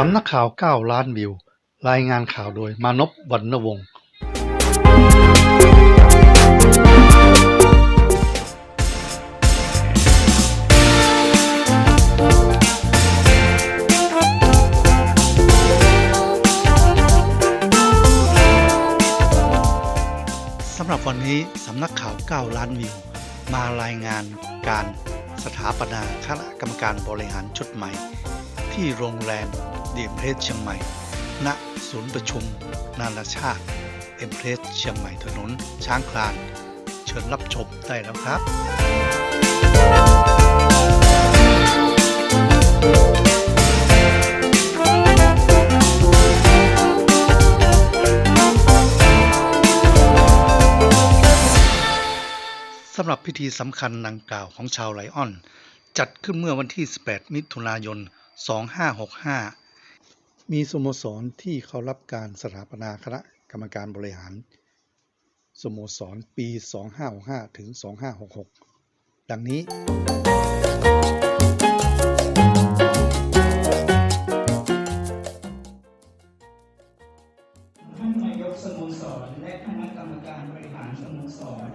สำนักข่าว 9 ล้านวิว รายงานข่าวโดยมานพวรรณวงศ์สำหรับวันนี้สำนักข่าว 9 ล้านวิว มารายงานการสถาปนาคณะกรรมการบริหารชุดใหม่ ที่โรงแรมเดียมเพรสเชียงใหม่ ณ ศูนย์ประชุม นานาชาติ เอ็มเพรสเชียงใหม่ถนน ช้างคลาน เชิญรับชมได้แล้วครับสำหรับพิธีสำคัญดังกล่าวของชาวไลออน จัดขึ้นเมื่อวันที่ 18 มิถุนายน 2565 มีสโมสรที่เขารับการสถาปนาคณะกรรมการบริหาร สโมสรปี 2565 ถึง 2566 ดังนี้ ท่านนายกสโมสร และคณะกรรมการบริหารสโมสร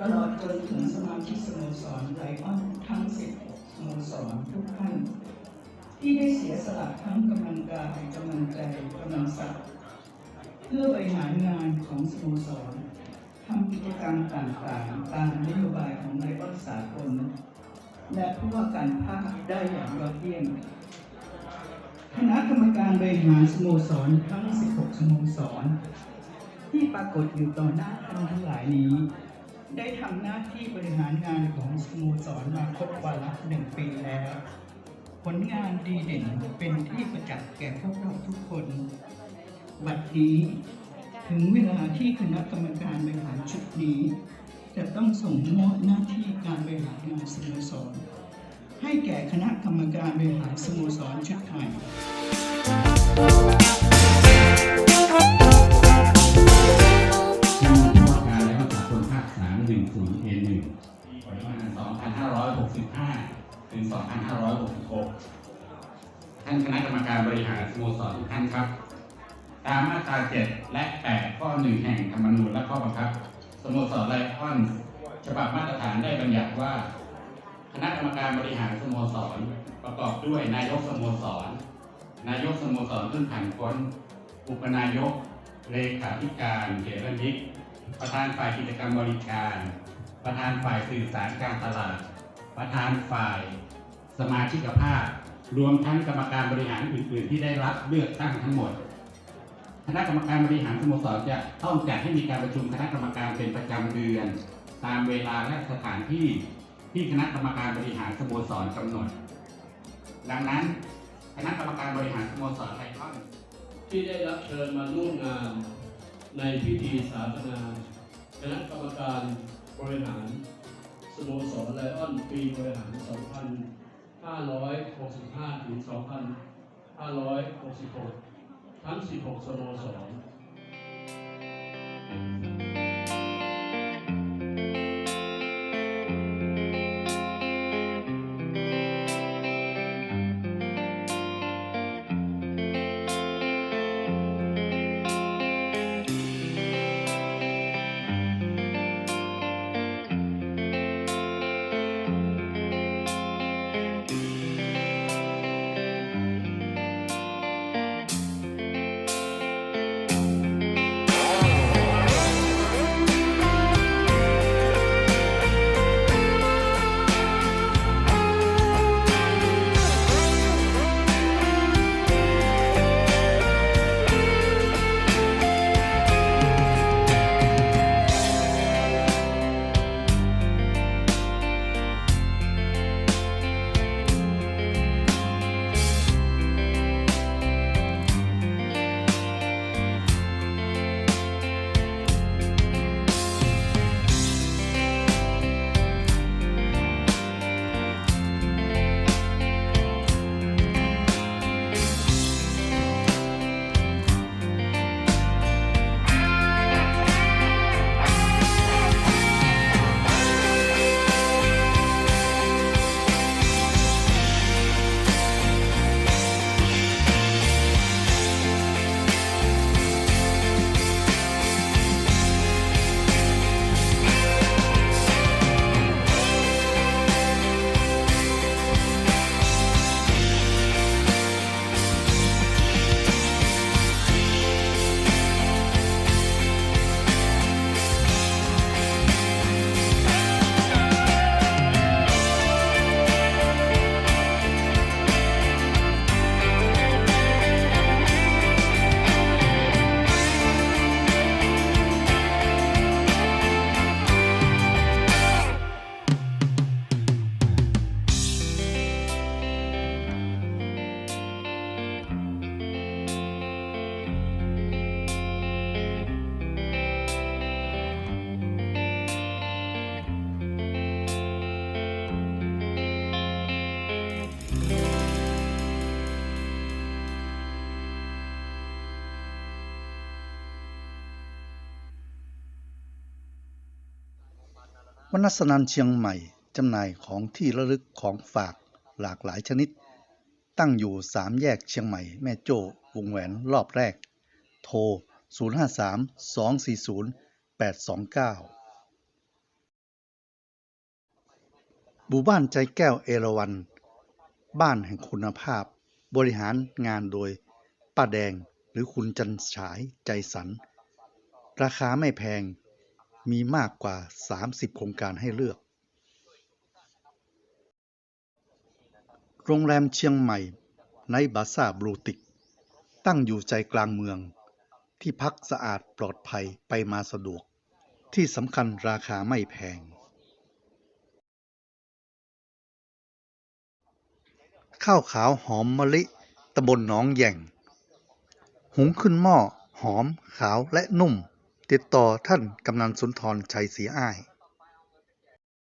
ตลอดจนถึงสมาชิกสโมสรไลออนทั้ง 16 สโมสรทุกท่าน ที่ได้เสียสละทั้งกำลังกายกำลังใจกำลังทรัพย์เพื่อบริหารงานของสโมสรทำกิจกรรมต่างๆ ตามนโยบายของไลออนสากลและผู้ว่าการภาคได้อย่างยอดเยี่ยมคณะกรรมการบริหารสโมสรทั้ง 16 สโมสร ที่ปรากฏอยู่ต่อหน้าท่านทั้งหลายนี้ ได้ทำหน้าที่บริหารงานของสโมสรมาครบวาระหนึ่งปีแล้ว ลงานดีเด่นเป็นที่ประจักษ์แก่พวกเราทุกคน บัดนี้ถึงเวลาที่คณะกรรมการบริหารชุดนี้ จะต้องส่งมอบหน้าที่การบริหารงานสโมสร ให้แก่คณะกรรมการบริหารสโมสรชุดใหม่ท่านผู้ว่าการและรักษาคนภาคสามหนึ่งศูนย์เอหนึ่งปีประมาณสองพันห้าร้อยหกสิบห้า ถึงสองพันห้าร้อยหกสิบหกท่านคณะกรรมการบริหารสโมสรท่านครับ ตามมาตราเจ็ดและแปดข้อหนึ่งแห่งธรรมนูญและข้อบังคับ สโมสรไลออนฉบับมาตรฐานได้บัญญัติว่า คณะกรรมการบริหารสโมสร ประกอบด้วยนายกสโมสร นายกสโมสรขึ้นผ่านพ้นอุปนายก เลขาธิการเขตนิกประธานฝ่ายกิจกรรมบริการ ประธานฝ่ายสื่อสารการตลาด ประธานฝ่ายสมาชิกภาพ รวมทั้งกรรมการบริหารอื่น ๆ ที่ได้รับเลือกตั้งทั้งหมด คณะกรรมการบริหารสโมสรจะต้องจัดให้มีการประชุมคณะกรรมการเป็นประจำเดือน ตามเวลาและสถานที่ที่คณะกรรมการบริหารสโมสรกำหนด ดังนั้นคณะกรรมการบริหารสโมสรไทยคอนที่ได้รับเชิญมาร่วมงานในพิธีสาปนาคณะกรรมการบริหาร โมสรไลออนปีบริหาร 2565 ถึง 2566 ทั้ง 16 สโมสร วรรณสนันเชียงใหม่จำหน่ายของที่ระลึกของฝากหลากหลายชนิด ตั้งอยู่สามแยกเชียงใหม่แม่โจ้วงแหวนรอบแรก โทร 053 240 829หมู่บ้านใจแก้วเอราวัน บ้านแห่งคุณภาพ บริหารงานโดย ป้าแดงหรือคุณจันฉายใจสัน ราคาไม่แพง มีมากกว่า 30 โครงการให้เลือก โรงแรมเชียงใหม่ในบาซ่าบลูติก ตั้งอยู่ใจกลางเมือง ที่พักสะอาดปลอดภัยไปมาสะดวก ที่สำคัญราคาไม่แพง ข้าวขาวหอมมะลิตำบลหนองแย่ง หุงขึ้นหม้อหอมขาวและนุ่ม ติดต่อท่านกำนันสุนทรชัยศรีอ้าย